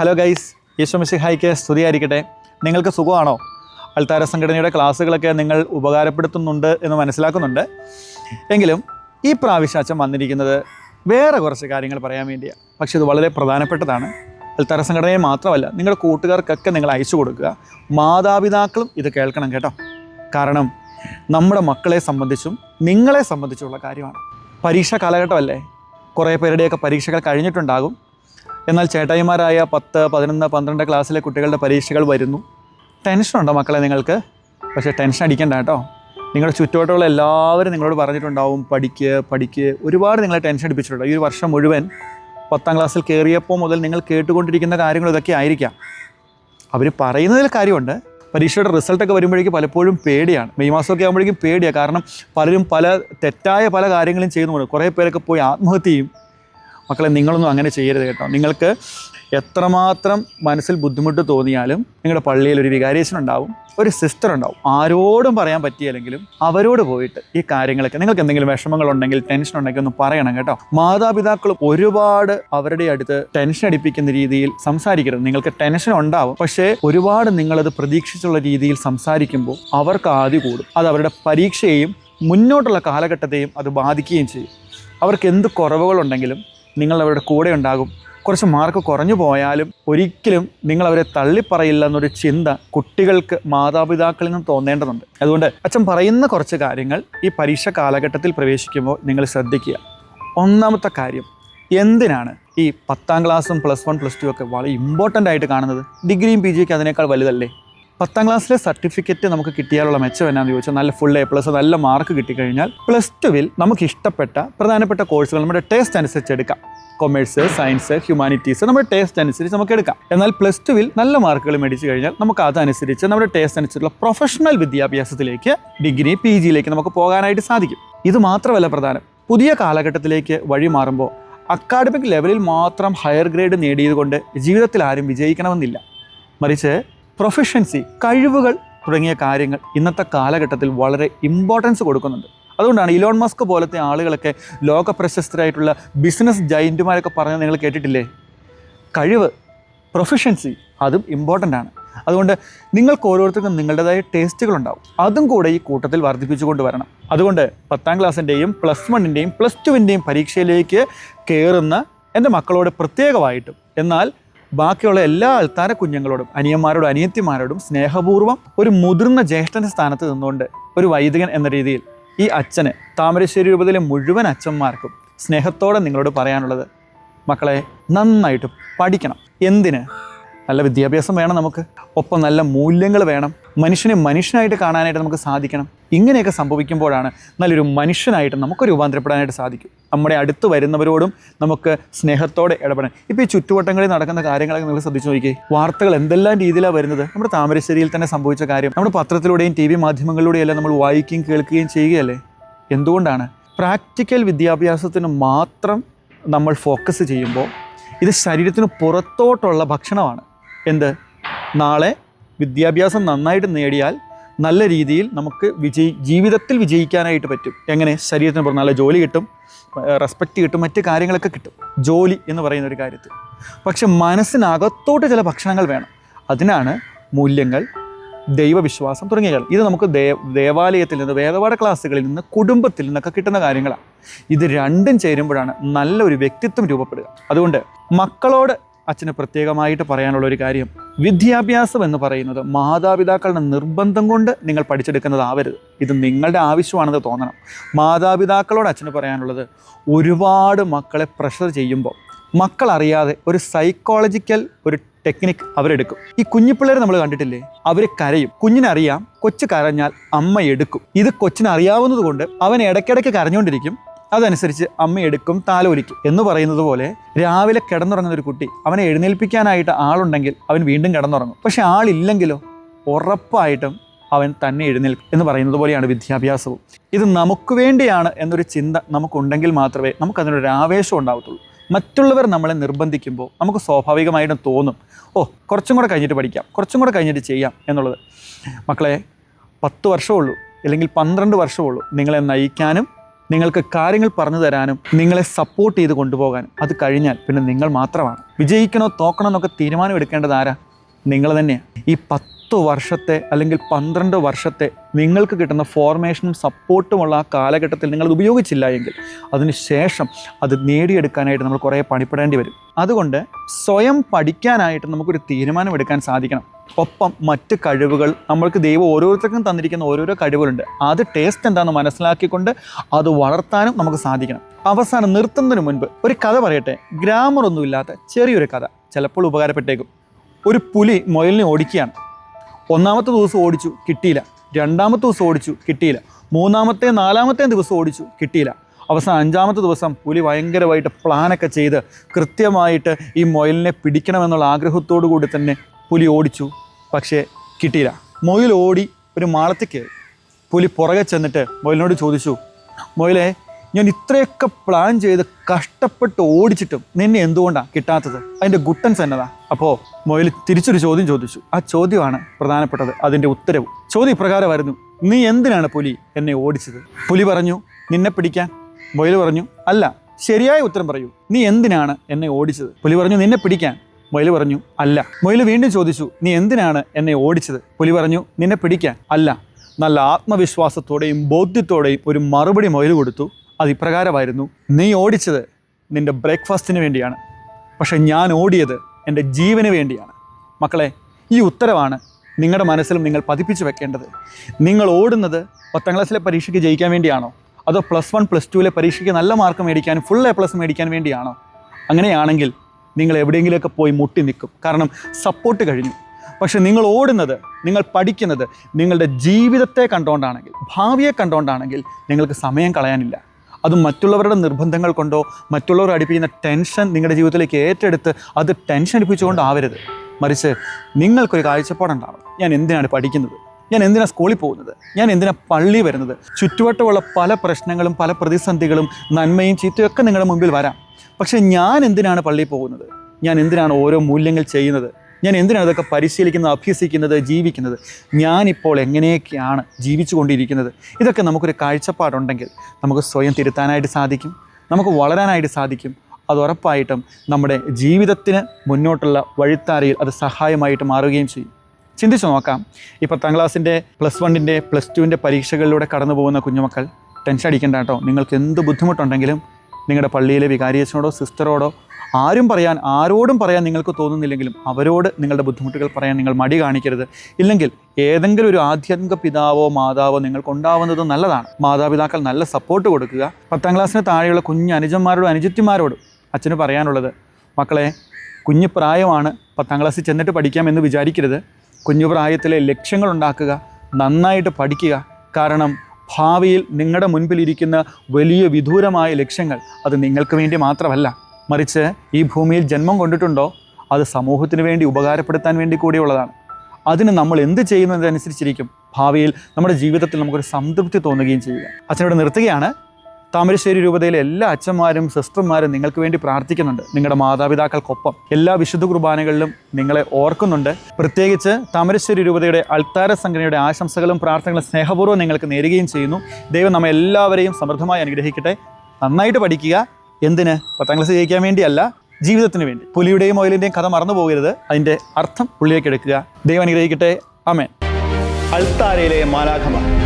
Hello guys യേശുമിശിഹായിക്ക് സ്തുതിയായിരിക്കട്ടെ നിങ്ങൾക്ക് സുഖമാണോ? അൾത്താര സംഘടനയുടെ ക്ലാസ്സുകളൊക്കെ നിങ്ങൾ ഉപകാരപ്പെടുത്തുന്നുണ്ട് എന്ന് മനസ്സിലാക്കുന്നുണ്ട്. എങ്കിലും ഈ പ്രാവശ്യം വന്നിരിക്കുന്നത് വേറെ കുറച്ച് കാര്യങ്ങൾ പറയാൻ വേണ്ടിയാണ് പക്ഷെ ഇത് വളരെ പ്രധാനപ്പെട്ടതാണ്. അൾത്താര സംഘടനയെ മാത്രമല്ല നിങ്ങളുടെ കൂട്ടുകാർക്കൊക്കെ നിങ്ങൾ അയച്ചു കൊടുക്കുക. മാതാപിതാക്കളും ഇത് കേൾക്കണം കേട്ടോ. കാരണം നമ്മുടെ മക്കളെ സംബന്ധിച്ചും നിങ്ങളെ സംബന്ധിച്ചുള്ള കാര്യമാണ്. പരീക്ഷ കാലഘട്ടമല്ലേ? കുറേ പേരുടെയൊക്കെ പരീക്ഷകൾ കഴിഞ്ഞിട്ടുണ്ടാകും. എന്നാൽ ചേട്ടായിമാരായ പത്ത് പതിനൊന്ന് പന്ത്രണ്ട് ക്ലാസ്സിലെ കുട്ടികളുടെ പരീക്ഷകൾ വരുന്നു. ടെൻഷനുണ്ടോ മക്കളെ നിങ്ങൾക്ക്? പക്ഷേ ടെൻഷൻ അടിക്കണ്ട കേട്ടോ. നിങ്ങളുടെ ചുറ്റുവട്ടമുള്ള എല്ലാവരും നിങ്ങളോട് പറഞ്ഞിട്ടുണ്ടാവും പഠിക്ക് പഠിക്ക്. ഒരുപാട് നിങ്ങളെ ടെൻഷൻ അടിപ്പിച്ചിട്ടുണ്ട്. ഈ ഒരു വർഷം മുഴുവൻ പത്താം ക്ലാസ്സിൽ കയറിയപ്പോൾ മുതൽ നിങ്ങൾ കേട്ടുകൊണ്ടിരിക്കുന്ന കാര്യങ്ങൾ ഇതൊക്കെ ആയിരിക്കാം. അവർ പറയുന്നതിൽ കാര്യമുണ്ട്. പരീക്ഷയുടെ റിസൾട്ടൊക്കെ വരുമ്പോഴേക്കും പലപ്പോഴും പേടിയാണ്. മെയ് മാസമൊക്കെ ആകുമ്പോഴേക്കും പേടിയാണ് കാരണം പലരും പല തെറ്റായ പല കാര്യങ്ങളും ചെയ്യുന്നുണ്ട്. കുറേ പേരൊക്കെ പോയി ആത്മഹത്യയും മക്കളെ നിങ്ങളൊന്നും അങ്ങനെ ചെയ്യരുത് കേട്ടോ. നിങ്ങൾക്ക് എത്രമാത്രം മനസ്സിൽ ബുദ്ധിമുട്ട് തോന്നിയാലും നിങ്ങളുടെ പള്ളിയിൽ ഒരു വികാരിയച്ഛൻ ഉണ്ടാവും ഒരു സിസ്റ്റർ ഉണ്ടാവും. ആരോടും പറയാൻ പറ്റിയില്ലെങ്കിലും അവരോട് പോയിട്ട് ഈ കാര്യങ്ങളൊക്കെ നിങ്ങൾക്ക് എന്തെങ്കിലും വിഷമങ്ങളുണ്ടെങ്കിൽ ടെൻഷൻ ഉണ്ടെങ്കിൽ ഒന്ന് പറയണം കേട്ടോ. മാതാപിതാക്കൾ ഒരുപാട് അവരുടെ അടുത്ത് ടെൻഷൻ അടിപ്പിക്കുന്ന രീതിയിൽ സംസാരിക്കരുത്. നിങ്ങൾക്ക് ടെൻഷൻ ഉണ്ടാവും പക്ഷേ ഒരുപാട് നിങ്ങളത് പ്രതീക്ഷിച്ചുള്ള രീതിയിൽ സംസാരിക്കുമ്പോൾ അവർക്ക് ആദ്യ കൂടും. അത് അവരുടെ പരീക്ഷയെയും മുന്നോട്ടുള്ള കാലഘട്ടത്തെയും അത് ബാധിക്കുകയും ചെയ്യും. അവർക്ക് എന്ത് കുറവുകളുണ്ടെങ്കിലും നിങ്ങൾ അവരുടെ കൂടെ ഉണ്ടാകും. കുറച്ച് മാർക്ക് കുറഞ്ഞു പോയാലും ഒരിക്കലും നിങ്ങൾ അവരെ തള്ളിപ്പറയില്ല എന്നൊരു ചിന്ത കുട്ടികൾക്ക് മാതാപിതാക്കളിൽ നിന്ന് തോന്നേണ്ടതുണ്ട്. അതുകൊണ്ട് അച്ഛൻ പറയുന്ന കുറച്ച് കാര്യങ്ങൾ ഈ പരീക്ഷ കാലഘട്ടത്തിൽ പ്രവേശിക്കുമ്പോൾ നിങ്ങൾ ശ്രദ്ധിക്കുക. ഒന്നാമത്തെ കാര്യം എന്തിനാണ് ഈ പത്താം ക്ലാസ്സും പ്ലസ് വൺ പ്ലസ് ടു ഒക്കെ വളരെ ഇമ്പോർട്ടന്റ് ആയിട്ട് കാണുന്നത്? ഡിഗ്രിയും പി ജിയൊക്കെ അതിനേക്കാൾ വലുതല്ലേ? പത്താം ക്ലാസ്സിലെ സർട്ടിഫിക്കറ്റ് നമുക്ക് കിട്ടിയാലുള്ള മെച്ചം എന്നാന്ന് ചോദിച്ചാൽ നല്ല ഫുൾ എ പ്ലസ് നല്ല മാർക്ക് കിട്ടിക്കഴിഞ്ഞാൽ പ്ലസ് ടുവിൽ നമുക്ക് ഇഷ്ടപ്പെട്ട പ്രധാനപ്പെട്ട കോഴ്സുകൾ നമ്മുടെ ടേസ്റ്റ് അനുസരിച്ച് എടുക്കാം. കൊമേഴ്സ് സയൻസ് ഹ്യൂമാനിറ്റീസ് നമ്മുടെ ടേസ്റ്റ് അനുസരിച്ച് നമുക്ക് എടുക്കാം. എന്നാൽ പ്ലസ് ടുവിൽ നല്ല മാർക്കുകൾ മേടിച്ചു കഴിഞ്ഞാൽ നമുക്ക് അതനുസരിച്ച് നമ്മുടെ ടേസ്റ്റ് അനുസരിച്ചുള്ള പ്രൊഫഷണൽ വിദ്യാഭ്യാസത്തിലേക്ക് ഡിഗ്രി പി ജിയിലേക്ക് നമുക്ക് പോകാനായിട്ട് സാധിക്കും. ഇത് മാത്രമല്ല പ്രധാനം പുതിയ കാലഘട്ടത്തിലേക്ക് വഴി മാറുമ്പോൾ അക്കാഡമിക് ലെവലിൽ മാത്രം ഹയർ ഗ്രേഡ് നേടിയതുകൊണ്ട് ജീവിതത്തിൽ ആരും വിജയിക്കണമെന്നില്ല. മറിച്ച് പ്രൊഫഷൻസി കഴിവുകൾ തുടങ്ങിയ കാര്യങ്ങൾ ഇന്നത്തെ കാലഘട്ടത്തിൽ വളരെ ഇമ്പോർട്ടൻസ് കൊടുക്കുന്നുണ്ട്. അതുകൊണ്ടാണ് ഇലോൺ മസ്ക് പോലത്തെ ആളുകളൊക്കെ ലോക പ്രശസ്തരായിട്ടുള്ള ബിസിനസ് ജൈന്റുമാരൊക്കെ പറഞ്ഞത് നിങ്ങൾ കേട്ടിട്ടില്ലേ? കഴിവ് പ്രൊഫഷൻസി അതും ഇമ്പോർട്ടന്റ് ആണ്. അതുകൊണ്ട് നിങ്ങൾക്ക് ഓരോരുത്തർക്കും നിങ്ങളുടേതായ ടേസ്റ്റുകളുണ്ടാവും അതും കൂടെ ഈ കൂട്ടത്തിൽ വർദ്ധിപ്പിച്ചുകൊണ്ട് വരണം. അതുകൊണ്ട് പത്താം ക്ലാസ്സിന്റെയും പ്ലസ് വണ്ണിന്റെയും പ്ലസ് ടുവിന്റെയും പരീക്ഷയിലേക്ക് കയറുന്ന എന്റെ മക്കളോട് പ്രത്യേകമായിട്ടും എന്നാൽ ബാക്കിയുള്ള എല്ലാ അൾത്താര കുഞ്ഞുങ്ങളോടും അനിയന്മാരോടും അനിയത്തിമാരോടും സ്നേഹപൂർവം ഒരു മുതിർന്ന ജ്യേഷ്ഠന്റെ സ്ഥാനത്ത് നിന്നുകൊണ്ട് ഒരു വൈദികൻ എന്ന രീതിയിൽ ഈ അച്ഛന് താമരശ്ശേരി രൂപതയിലെ മുഴുവൻ അച്ഛന്മാർക്കും സ്നേഹത്തോടെ നിങ്ങളോട് പറയാനുള്ളത് മക്കളെ നന്നായിട്ട് പഠിക്കണം. എന്തിന്? നല്ല വിദ്യാഭ്യാസം വേണം നമുക്ക്. ഒപ്പം നല്ല മൂല്യങ്ങൾ വേണം. മനുഷ്യനെ മനുഷ്യനായിട്ട് കാണാനായിട്ട് നമുക്ക് സാധിക്കണം. ഇങ്ങനെയൊക്കെ സംഭവിക്കുമ്പോഴാണ് നല്ലൊരു മനുഷ്യനായിട്ട് നമുക്ക് രൂപാന്തരപ്പെടാനായിട്ട് സാധിക്കും. നമ്മുടെ അടുത്ത് വരുന്നവരോടും നമുക്ക് സ്നേഹത്തോടെ ഇടപെടാൻ. ഇപ്പോൾ ഈ ചുറ്റുവട്ടങ്ങളിൽ നടക്കുന്ന കാര്യങ്ങളൊക്കെ നിങ്ങൾ ശ്രദ്ധിച്ചു നോക്കി വാർത്തകൾ എന്തെല്ലാം രീതിയിലാണ് വരുന്നത്? നമ്മുടെ താമരശ്ശേരിയിൽ തന്നെ സംഭവിച്ച കാര്യം. നമ്മുടെ പത്രത്തിലൂടെയും ടി വി മാധ്യമങ്ങളിലൂടെയല്ല നമ്മൾ വായിക്കുകയും കേൾക്കുകയും ചെയ്യുകയല്ലേ? എന്തുകൊണ്ടാണ്? പ്രാക്ടിക്കൽ വിദ്യാഭ്യാസത്തിന് മാത്രം നമ്മൾ ഫോക്കസ് ചെയ്യുമ്പോൾ ഇത് ശരീരത്തിന് പുറത്തോട്ടുള്ള ഭക്ഷണമാണ്. എന്ത്? നാളെ വിദ്യാഭ്യാസം നന്നായിട്ട് നേടിയാൽ നല്ല രീതിയിൽ നമുക്ക് വിജയി ജീവിതത്തിൽ വിജയിക്കാനായിട്ട് പറ്റും. എങ്ങനെ? ശരീരത്തിന് പുറത്ത് നല്ല ജോലി കിട്ടും റെസ്പെക്റ്റ് കിട്ടും മറ്റ് കാര്യങ്ങളൊക്കെ കിട്ടും. ജോലി എന്ന് പറയുന്ന ഒരു കാര്യത്തിൽ. പക്ഷെ മനസ്സിനകത്തോട്ട് ചില ഭക്ഷണങ്ങൾ വേണം. അതിനാണ് മൂല്യങ്ങൾ ദൈവവിശ്വാസം തുടങ്ങിയ കാര്യം ഇത് നമുക്ക് ദേ ദേവാലയത്തിൽ നിന്ന് വേദപാഠ ക്ലാസ്സുകളിൽ നിന്ന് കുടുംബത്തിൽ നിന്നൊക്കെ കിട്ടുന്ന കാര്യങ്ങളാണ്. ഇത് രണ്ടും ചേരുമ്പോഴാണ് നല്ലൊരു വ്യക്തിത്വം രൂപപ്പെടുക. അതുകൊണ്ട് മക്കളോട് അച്ഛന് പ്രത്യേകമായിട്ട് പറയാനുള്ള ഒരു കാര്യം. വിദ്യാഭ്യാസം എന്ന് പറയുന്നത് മാതാപിതാക്കളുടെ നിർബന്ധം കൊണ്ട് നിങ്ങൾ പഠിച്ചെടുക്കുന്നതാവരുത് ഇത് നിങ്ങളുടെ ആവശ്യമാണെന്ന് തോന്നണം. മാതാപിതാക്കളോട് അച്ഛന് പറയാനുള്ളത് ഒരുപാട് മക്കളെ പ്രഷർ ചെയ്യുമ്പോൾ മക്കളറിയാതെ ഒരു സൈക്കോളജിക്കൽ ഒരു ടെക്നിക് അവരെടുക്കും. ഈ കുഞ്ഞു പിള്ളേർ നമ്മൾ കണ്ടിട്ടില്ലേ? അവർ കരയും. കുഞ്ഞിനറിയാം കൊച്ചു കരഞ്ഞാൽ അമ്മ എടുക്കും. ഇത് കൊച്ചിനറിയാവുന്നത് കൊണ്ട് അവൻ ഇടയ്ക്കിടയ്ക്ക് കരഞ്ഞുകൊണ്ടിരിക്കും. അതനുസരിച്ച് അമ്മ എടുക്കും താലോലിക്കും എന്ന് പറയുന്നത് പോലെ രാവിലെ കിടന്നുറങ്ങുന്ന ഒരു കുട്ടി അവനെ എഴുന്നേൽപ്പിക്കാനായിട്ട് ആളുണ്ടെങ്കിൽ അവൻ വീണ്ടും കിടന്നുറങ്ങും. പക്ഷെ ആളില്ലെങ്കിലോ ഉറപ്പായിട്ടും അവൻ തന്നെ എഴുന്നേൽക്കും എന്ന് പറയുന്നത് പോലെയാണ് വിദ്യാഭ്യാസവും. ഇത് നമുക്ക് വേണ്ടിയാണ് എന്നൊരു ചിന്ത നമുക്കുണ്ടെങ്കിൽ മാത്രമേ നമുക്കതിനൊരു ആവേശം ഉണ്ടാവത്തുള്ളൂ. മറ്റുള്ളവർ നമ്മളെ നിർബന്ധിക്കുമ്പോൾ നമുക്ക് സ്വാഭാവികമായിട്ടും തോന്നും ഓ കുറച്ചും കൂടെ കഴിഞ്ഞിട്ട് പഠിക്കാം കുറച്ചും കൂടെ കഴിഞ്ഞിട്ട് ചെയ്യാം എന്നുള്ളത്. മക്കളെ പത്ത് വർഷമുള്ളൂ അല്ലെങ്കിൽ പന്ത്രണ്ട് വർഷമുള്ളൂ നിങ്ങളെ നയിക്കാനും നിങ്ങൾക്ക് കാര്യങ്ങൾ പറഞ്ഞു തരാനും നിങ്ങളെ സപ്പോർട്ട് ചെയ്ത് കൊണ്ടുപോകാനും അത് കഴിഞ്ഞാൽ പിന്നെ നിങ്ങൾ മാത്രമാണ്. വിജയിക്കണോ തോക്കണോ എന്നൊക്കെ തീരുമാനം എടുക്കേണ്ടത് ആരാ? നിങ്ങൾ തന്നെയാണ് ഈ പത്ത് വർഷത്തെ അല്ലെങ്കിൽ പന്ത്രണ്ട് വർഷത്തെ നിങ്ങൾക്ക് കിട്ടുന്ന ഫോർമേഷനും സപ്പോർട്ടുമുള്ള ആ കാലഘട്ടത്തിൽ നിങ്ങളത് ഉപയോഗിച്ചില്ല എങ്കിൽ അതിന് ശേഷം അത് നേടിയെടുക്കാനായിട്ട് നമ്മൾ കുറേ പണിപ്പെടേണ്ടി വരും. അതുകൊണ്ട് സ്വയം പഠിക്കാനായിട്ട് നമുക്കൊരു തീരുമാനമെടുക്കാൻ സാധിക്കണം. ഒപ്പം മറ്റ് കഴിവുകൾ നമ്മൾക്ക് ദൈവം ഓരോരുത്തർക്കും തന്നിരിക്കുന്ന ഓരോരോ കഴിവുകളുണ്ട്. അത് ടേസ്റ്റ് എന്താണെന്ന് മനസ്സിലാക്കിക്കൊണ്ട് അത് വളർത്താനും നമുക്ക് സാധിക്കണം. അവസാനം നിർത്തുന്നതിന് മുൻപ് ഒരു കഥ പറയട്ടെ. ഗ്രാമറൊന്നുമില്ലാത്ത ചെറിയൊരു കഥ. ചിലപ്പോൾ ഉപകാരപ്പെട്ടേക്കും. ഒരു പുലി മുയലിനെ ഓടിക്കുകയാണ്. ഒന്നാമത്തെ ദിവസം ഓടിച്ചു കിട്ടിയില്ല. രണ്ടാമത്തെ ദിവസം ഓടിച്ചു കിട്ടിയില്ല. മൂന്നാമത്തെ നാലാമത്തെ ദിവസം ഓടിച്ചു കിട്ടിയില്ല. അവസാനം അഞ്ചാമത്തെ ദിവസം പുലി ഭയങ്കരമായിട്ട് പ്ലാനൊക്കെ ചെയ്ത് കൃത്യമായിട്ട് ഈ മൊയിലിനെ പിടിക്കണമെന്നുള്ള ആഗ്രഹത്തോടു കൂടി തന്നെ പുലി ഓടിച്ചു പക്ഷേ കിട്ടിയില്ല. മൊയിൽ ഓടി ഒരു മാളത്തിൽ കയറി. പുലി പുറകെ ചെന്നിട്ട് മൊയിലിനോട് ചോദിച്ചു മുയലെ ഞാൻ ഇത്രയൊക്കെ പ്ലാൻ ചെയ്ത് കഷ്ടപ്പെട്ട് ഓടിച്ചിട്ടും നിന്നെ എന്തുകൊണ്ടാണ് കിട്ടാത്തത്? അതിന്റെ ഗുട്ടൻസ് എന്നതാ. അപ്പോൾ മൊയിൽ തിരിച്ചൊരു ചോദ്യം ചോദിച്ചു. ആ ചോദ്യമാണ് പ്രധാനപ്പെട്ടത്. അതിന്റെ ഉത്തരവ്. ചോദ്യം ഇപ്രകാരമായിരുന്നു നീ എന്തിനാണ് പുലി എന്നെ ഓടിച്ചത്? പുലി പറഞ്ഞു നിന്നെ പിടിക്കാൻ. മൊയിൽ പറഞ്ഞു അല്ല ശരിയായ ഉത്തരം പറയൂ. നീ എന്തിനാണ് എന്നെ ഓടിച്ചത്? പുലി പറഞ്ഞു നിന്നെ പിടിക്കാൻ. മൊയിൽ പറഞ്ഞു അല്ല. മൊയിൽ വീണ്ടും ചോദിച്ചു നീ എന്തിനാണ് എന്നെ ഓടിച്ചത്? പുലി പറഞ്ഞു നിന്നെ പിടിക്കാൻ. അല്ല നല്ല ആത്മവിശ്വാസത്തോടെയും ബോധ്യത്തോടെയും ഒരു മറുപടി മൊയിൽ കൊടുത്തു. അത് ഇപ്രകാരമായിരുന്നു നീ ഓടിച്ചത് നിന്റെ ബ്രേക്ക്ഫാസ്റ്റിന് വേണ്ടിയാണ്. പക്ഷെ ഞാൻ ഓടിയത് എന്റെ ജീവന് വേണ്ടിയാണ്. മക്കളെ ഈ ഉത്തരവാണ് നിങ്ങളുടെ മനസ്സിലും നിങ്ങൾ പതിപ്പിച്ച് വെക്കേണ്ടത്. നിങ്ങൾ ഓടുന്നത് പത്താം ക്ലാസ്സിലെ പരീക്ഷയ്ക്ക് ജയിക്കാൻ വേണ്ടിയാണോ? അതോ പ്ലസ് വൺ പ്ലസ് ടുവിലെ പരീക്ഷയ്ക്ക് നല്ല മാർക്ക് മേടിക്കാനും ഫുൾ എ പ്ലസ് മേടിക്കാൻ വേണ്ടിയാണോ? അങ്ങനെയാണെങ്കിൽ നിങ്ങൾ എവിടെയെങ്കിലുമൊക്കെ പോയി മുട്ടി നിൽക്കും. കാരണം സപ്പോർട്ട് കഴിഞ്ഞു. പക്ഷെ നിങ്ങൾ ഓടുന്നത് നിങ്ങൾ പഠിക്കുന്നത് നിങ്ങളുടെ ജീവിതത്തെ കണ്ടുകൊണ്ടാണെങ്കിൽ ഭാവിയെ കണ്ടുകൊണ്ടാണെങ്കിൽ നിങ്ങൾക്ക് സമയം കളയാനില്ല. അത് മറ്റുള്ളവരുടെ നിർബന്ധങ്ങൾ കൊണ്ടോ മറ്റുള്ളവർ അടുപ്പിക്കുന്ന ടെൻഷൻ നിങ്ങളുടെ ജീവിതത്തിലേക്ക് ഏറ്റെടുത്ത് അത് ടെൻഷൻ അടുപ്പിച്ചുകൊണ്ടാവരുത് മറിച്ച് നിങ്ങൾക്കൊരു കാഴ്ചപ്പാടുണ്ടാവും ഞാൻ എന്തിനാണ് പഠിക്കുന്നത്? ഞാൻ എന്തിനാണ് സ്കൂളിൽ പോകുന്നത്? ഞാൻ എന്തിനാണ് പള്ളി വരുന്നത്? ചുറ്റുവട്ടമുള്ള പല പ്രശ്നങ്ങളും പല പ്രതിസന്ധികളും നന്മയും ചീത്തയൊക്കെ നിങ്ങളുടെ മുമ്പിൽ വരാം. പക്ഷേ ഞാൻ എന്തിനാണ് പള്ളിയിൽ പോകുന്നത്? ഞാൻ എന്തിനാണ് ഓരോ മൂല്യങ്ങൾ ചെയ്യുന്നത്? ഞാൻ എന്തിനാണ് ഇതൊക്കെ പരിശീലിക്കുന്നത് അഭ്യസിക്കുന്നത് ജീവിക്കുന്നത്? ഞാനിപ്പോൾ എങ്ങനെയൊക്കെയാണ് ജീവിച്ചു കൊണ്ടിരിക്കുന്നത് ഇതൊക്കെ നമുക്കൊരു കാഴ്ചപ്പാടുണ്ടെങ്കിൽ നമുക്ക് സ്വയം തിരുത്താനായിട്ട് സാധിക്കും നമുക്ക് വളരാനായിട്ട് സാധിക്കും. അത് ഉറപ്പായിട്ടും നമ്മുടെ ജീവിതത്തിന് മുന്നോട്ടുള്ള വഴിത്താരയിൽ അത് സഹായമായിട്ട് മാറുകയും ചെയ്യും. ചിന്തിച്ചു നോക്കാം. ഈ പത്താം ക്ലാസ്സിന്റെ പ്ലസ് വണ്ണിന്റെ പ്ലസ് ടുവിന്റെ പരീക്ഷകളിലൂടെ കടന്നു പോകുന്ന കുഞ്ഞുമക്കൾ ടെൻഷൻ അടിക്കേണ്ട കേട്ടോ. നിങ്ങൾക്ക് എന്ത് ബുദ്ധിമുട്ടുണ്ടെങ്കിലും നിങ്ങളുടെ പള്ളിയിലെ വികാരിയച്ചനോടോ സിസ്റ്ററോടോ ആരും പറയാൻ ആരോടും പറയാൻ നിങ്ങൾക്ക് തോന്നുന്നില്ലെങ്കിലും അവരോട് നിങ്ങളുടെ ബുദ്ധിമുട്ടുകൾ പറയാൻ നിങ്ങൾ മടി കാണിക്കരുത്. ഇല്ലെങ്കിൽ ഏതെങ്കിലും ഒരു ആധ്യാത്മിക പിതാവോ മാതാവോ നിങ്ങൾക്ക് ഉണ്ടാവുന്നത് നല്ലതാണ്. മാതാപിതാക്കൾ നല്ല സപ്പോർട്ട് കൊടുക്കുക. പത്താം ക്ലാസ്സിന് താഴെയുള്ള കുഞ്ഞ് അനുജന്മാരോടും അനുജത്തിമാരോടും അച്ഛന് പറയാനുള്ളത് മക്കളെ കുഞ്ഞു പ്രായമാണ് പത്താം ക്ലാസ്സിൽ ചെന്നിട്ട് പഠിക്കാമെന്ന് വിചാരിക്കരുത്. കുഞ്ഞു പ്രായത്തിലെ ലക്ഷ്യങ്ങൾ ഉണ്ടാക്കുക നന്നായിട്ട് പഠിക്കുക. കാരണം ഭാവിയിൽ നിങ്ങളുടെ മുൻപിലിരിക്കുന്ന വലിയ വിദൂരമായ ലക്ഷ്യങ്ങൾ അത് നിങ്ങൾക്ക് വേണ്ടി മാത്രമല്ല. മറിച്ച് ഈ ഭൂമിയിൽ ജന്മം കൊണ്ടിട്ടുണ്ടോ? അത് സമൂഹത്തിന് വേണ്ടി ഉപകാരപ്പെടുത്താൻ വേണ്ടി കൂടിയുള്ളതാണ്. അതിന് നമ്മൾ എന്ത് ചെയ്യുന്നതനുസരിച്ചിരിക്കും ഭാവിയിൽ നമ്മുടെ ജീവിതത്തിൽ നമുക്കൊരു സംതൃപ്തി തോന്നുകയും ചെയ്യുക. അച്ഛനോട് നിർത്തുകയാണ്. താമരശ്ശേരി രൂപതയിലെ എല്ലാ അച്ഛന്മാരും സിസ്റ്റർമാരും നിങ്ങൾക്ക് വേണ്ടി പ്രാർത്ഥിക്കുന്നുണ്ട്. നിങ്ങളുടെ മാതാപിതാക്കൾക്കൊപ്പം എല്ലാ വിശുദ്ധ കുർബാനകളിലും നിങ്ങളെ ഓർക്കുന്നുണ്ട്. പ്രത്യേകിച്ച് താമരശ്ശേരി രൂപതയുടെ അൾത്താര സംഘടനയുടെ ആശംസകളും പ്രാർത്ഥനകളും സ്നേഹപൂർവം നിങ്ങൾക്ക് നേരുകയും ചെയ്യുന്നു. ദൈവം നമ്മെ എല്ലാവരെയും സമൃദ്ധമായി അനുഗ്രഹിക്കട്ടെ. നന്നായിട്ട് പഠിക്കുക. എന്തിന്? പത്താം ക്ലാസ് ജയിക്കാൻ വേണ്ടിയല്ല ജീവിതത്തിന് വേണ്ടി. പുലിയുടെയും ഓയിലിന്റെയും കഥ മറന്നു പോകരുത്. അതിന്റെ അർത്ഥം ഉള്ളിലേക്ക് എടുക്കുക. ദൈവം അനുഗ്രഹിക്കട്ടെ. അമേൻ അൾത്താരയിലെ മാലാഖമാർ.